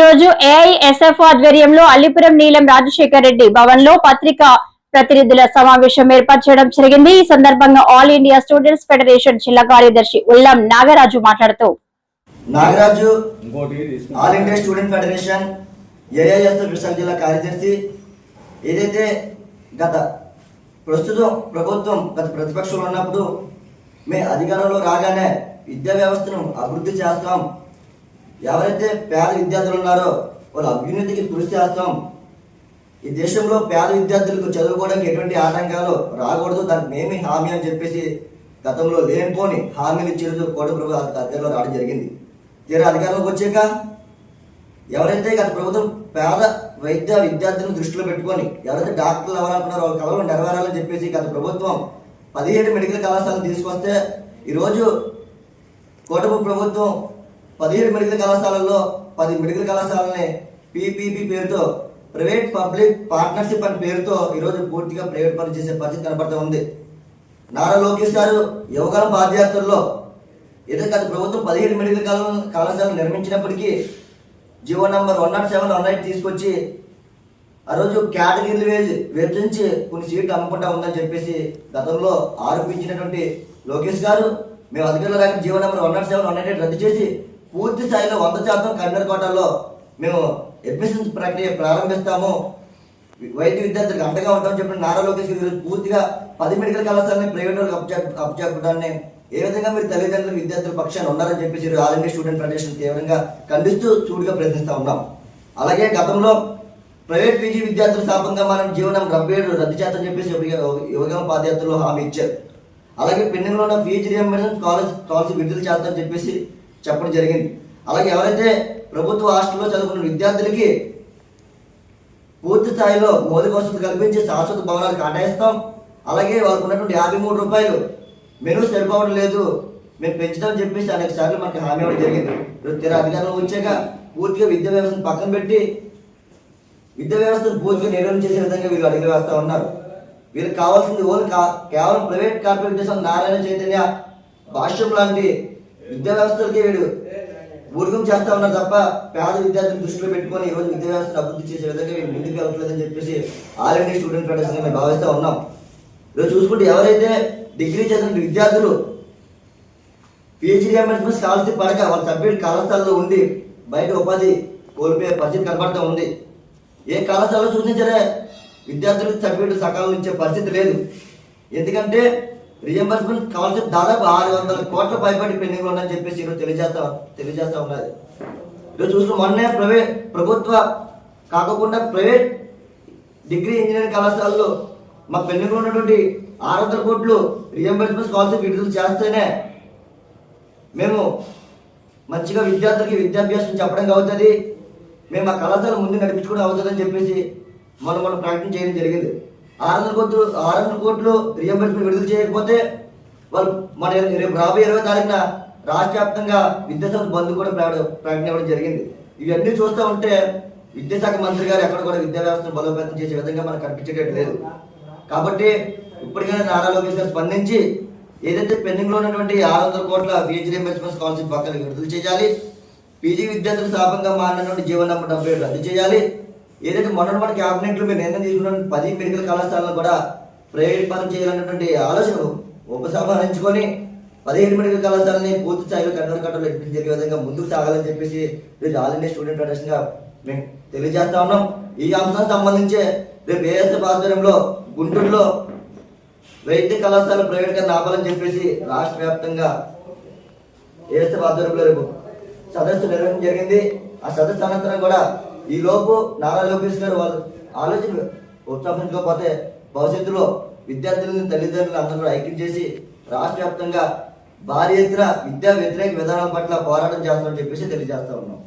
రోజు ఏఐఎస్ఎఫ్ ఆధ్వర్యంలో అల్లిపురం నీలం రాజశేఖర్ రెడ్డి భవన్లో పత్రికా ప్రతినిధుల సమావేశం ఏర్పాటు చేయడం జరిగింది ఈ సందర్భంగా ఆల్ ఇండియా స్టూడెంట్స్ ఫెడరేషన్ జిల్లా కార్యదర్శి ఉల్లం నాగరాజు మాట్లాడుతూ Nagaraju. All India Student Federation Visakha జిల్లా కార్యదర్శి ఏదైతే గత ప్రస్తుతం ప్రభుత్వం గత ప్రతిపక్షంలో ఉన్నప్పుడు మేము అధికారంలో రాగానే విద్యా వ్యవస్థను అభివృద్ధి చేస్తాం ఎవరైతే పేద విద్యార్థులు ఉన్నారో వాళ్ళ అభ్యున్నతికి కృషి చేస్తాం. ఈ దేశంలో పేద విద్యార్థులకు చదువుకోవడానికి ఎటువంటి ఆటంకాలు రాకూడదు. దానికి మేమే హామీ అని చెప్పేసి గతంలో లేనిపోని హామీలు ఇచ్చేందుకు కోట ప్రభు అధికారంలో రావడం జరిగింది. తీరా అధికారంలోకి వచ్చాక ఎవరైతే గత ప్రభుత్వం పేద వైద్య విద్యార్థులను దృష్టిలో పెట్టుకొని ఎవరైతే డాక్టర్లు అవ్వాలనుకున్నారో వాళ్ళ కళలు నెరవేరాలని చెప్పేసి గత ప్రభుత్వం పదిహేడు మెడికల్ కళాశాలను తీసుకొస్తే ఈరోజు కూటమి ప్రభుత్వం పదిహేడు మెడికల్ కళాశాలల్లో పది మెడికల్ కళాశాలని పీపీపీ పేరుతో ప్రైవేట్ పబ్లిక్ పార్ట్నర్షిప్ అనే పేరుతో ఈరోజు పూర్తిగా ప్రైవేట్ పని చేసే పరిస్థితి కనబడుతూ ఉంది. నారా లోకేష్ గారు యువకాల పాదయాత్రల్లో ఏదో గత ప్రభుత్వం పదిహేడు మెడికల్ కళ కళాశాలలు నిర్మించినప్పటికీ GO number one nought seven one nine తీసుకొచ్చి ఆ రోజు కేటగిరీలు వేసి విభజించి కొన్ని సీట్లు అమ్ముకుంటా ఉందని చెప్పేసి గతంలో ఆరోపించినటువంటి లోకేష్ గారు మేము అధికారులు రాక GO number one nought seven one nine రద్దు చేసి పూర్తి స్థాయిలో వంద శాతం కన్నర్ కోటాలో మేము అడ్మిషన్స్ ప్రక్రియ ప్రారంభిస్తాము. వైద్య విద్యార్థులకు అండగా ఉంటామని చెప్పిన నారా లోకేష్ గారు పూర్తిగా పది మెడికల్ కళాశాలని ప్రైవేట్ వాళ్ళకి అప్పచెప్పడాన్ని ఏ విధంగా మీరు తల్లిదండ్రులు విద్యార్థుల పక్షాన్ని ఉన్నారని చెప్పేసి ఆల్ ఇండియా స్టూడెంట్ ఫెడరేషన్ తీవ్రంగా ఖండిస్తూ చూడుగా ప్రయత్నిస్తూ ఉన్నాం. అలాగే గతంలో ప్రైవేట్ పీజీ విద్యార్థుల స్థాపకంగా మనం జీవనం డెబ్బై ఏడు రద్దు చేద్దని చెప్పేసి యువగం పాదయాత్రలో హామీ ఇచ్చారు. అలాగే పెండింగ్లో ఉన్న ఫీజు రియంబర్స్మెంట్ స్కాలర్ స్కాలర్షిప్ విడుదల చేస్తారని చెప్పేసి చెప్పడం జరిగింది. అలాగే ఎవరైతే ప్రభుత్వ హాస్టల్లో చదువుకున్న విద్యార్థులకి పూర్తి స్థాయిలో మౌలిక వసతులు కల్పించి శాశ్వత భవనాలు కేటాయిస్తాం. అలాగే వాళ్ళకు ఉన్నటువంటి యాభై మూడు రూపాయలు మెనూ సరిపోవడం లేదు మేము పెంచుతామని చెప్పేసి అనేక సార్లు మనకి హామీ ఇవ్వడం జరిగింది. ఇప్పుడు తీరా అధికారంలో వచ్చాక పూర్తిగా విద్యా వ్యవస్థను పక్కన పెట్టి విద్యా వ్యవస్థను పూర్తిగా నిర్వహణ చేసే విధంగా వీళ్ళు అడుగులు వేస్తూ ఉన్నారు. వీళ్ళకి కావాల్సింది ఓన్లీ కా- కేవలం ప్రైవేట్ కార్పొరేట్ నారాయణ చైతన్య భాష్యం లాంటి విద్యా వ్యవస్థలకే వీడు ఊరికం చేస్తా ఉన్నారు తప్ప పేద విద్యార్థులను దృష్టిలో పెట్టుకొని ఈ రోజు విద్యా వ్యవస్థను అభివృద్ధి చేసే విధంగా వీళ్ళు ముందుకు వెళ్ళట్లేదని చెప్పేసి ఆల్ ఇండియా స్టూడెంట్ ఫెడరేషన్ మేము భావిస్తూ ఉన్నాం. ఈరోజు చూసుకుంటే ఎవరైతే డిగ్రీ చదివిన విద్యార్థులు పిహెచ్డీ రియంబర్స్మెంట్ స్కాలర్షిప్ పడక వాళ్ళ సబ్జెక్ట్ కళాశాలలో ఉండి బయట ఉపాధి కోల్పోయే పరిస్థితి కనబడుతూ ఉంది. ఏ కళాశాలలో చూసినా సరే విద్యార్థులకు సభ్యులు సకాలం ఇచ్చే పరిస్థితి లేదు. ఎందుకంటే రియంబర్స్మెంట్ స్కాలర్షిప్ దాదాపు ఆరు వందల కోట్ల పైబడి పెండింగ్ ఉందని చెప్పేసి ఈరోజు తెలియజేస్తా తెలియజేస్తా ఉన్నది ఈరోజు చూసిన మొన్నే ప్రైవేట్ ప్రభుత్వ కాకుండా ప్రైవేట్ డిగ్రీ ఇంజనీరింగ్ కళాశాలలో మా పెండింగ్ ఉన్నటువంటి ఆరు వందల కోట్లు రియంబర్స్మెంట్ స్కాలర్షిప్ విడుదల చేస్తేనే మేము మంచిగా విద్యార్థులకి విద్యాభ్యాసం చెప్పడం అవుతుంది. మేము ఆ కళాశాల ముందు నడిపించుకోవడం అవుతుందని చెప్పేసి మనం మనం ప్రకటన చేయడం జరిగింది. ఆరు వందల కోట్లు ఆరు వందల కోట్లు రియంబర్స్మెంట్ విడుదల చేయకపోతే వాళ్ళు మన రేపు రాబోయే ఇరవై తారీఖున రాష్ట్ర వ్యాప్తంగా విద్యాశాఖ బంద్ కూడా ప్రకటన ఇవ్వడం జరిగింది. ఇవన్నీ చూస్తూ ఉంటే విద్యాశాఖ మంత్రి గారు ఎక్కడ కూడా విద్యా వ్యవస్థను బలోపేతం చేసే విధంగా మనకు కనిపించేటట్టు లేదు. కాబట్టి ఇప్పటికైనా నారా లోకేష్ గారు స్పందించి ఏదైతే పెండింగ్లో ఉన్నటువంటి ఆరు వందల కోట్ల పీజీ రియంబర్స్మెంట్ స్కాలర్షిప్ పక్కన విడుదల చేయాలి. పీజీ విద్యార్థుల శాపంగా మారినటువంటి జీవన నంబర్ రద్దు చేయాలి. ఏదైతే మొన్న మన క్యాబినెట్లో మీరు నిర్ణయం తీసుకున్న పది మెడికల్ కళాశాలను కూడా ప్రైవేట్ పరం చేయాలన్నటువంటి ఆలోచన ఉపసంహరించుకొని పదిహేడు మెడికల్ కళాశాలని పూర్తి స్థాయిలో కట్టడ కట్టలు జరిగే విధంగా ముందుకు సాగాలని చెప్పేసి ఈరోజు ఆల్ ఇండియా స్టూడెంట్ ఫెడరేషన్గా మేము తెలియజేస్తా ఉన్నాం. ఈ అంశానికి సంబంధించి రేపు ఏఎస్ఎఫ్ ఆధ్వర్యంలో గుంటూరులో వైద్య కళాశాల ప్రైవేట్గా చెప్పేసి రాష్ట్ర వ్యాప్తంగా ఏఎస్ఎఫ్ ఆధ్వర్యంలో రేపు సదస్సు నిర్వహించడం జరిగింది. ఆ సదస్సు అనంతరం కూడా ఈ లోపు నారా లోకేష్ గారు వాళ్ళు ఆలోచన ఉత్సాహించకపోతే భవిష్యత్తులో విద్యార్థులను తల్లిదండ్రులు అందరూ ఐక్యం చేసి రాష్ట్ర వ్యాప్తంగా భారీ ఎత్తున విద్యా వ్యతిరేక విధానాల పట్ల పోరాటం చేస్తామని చెప్పేసి తెలియజేస్తా ఉన్నాం.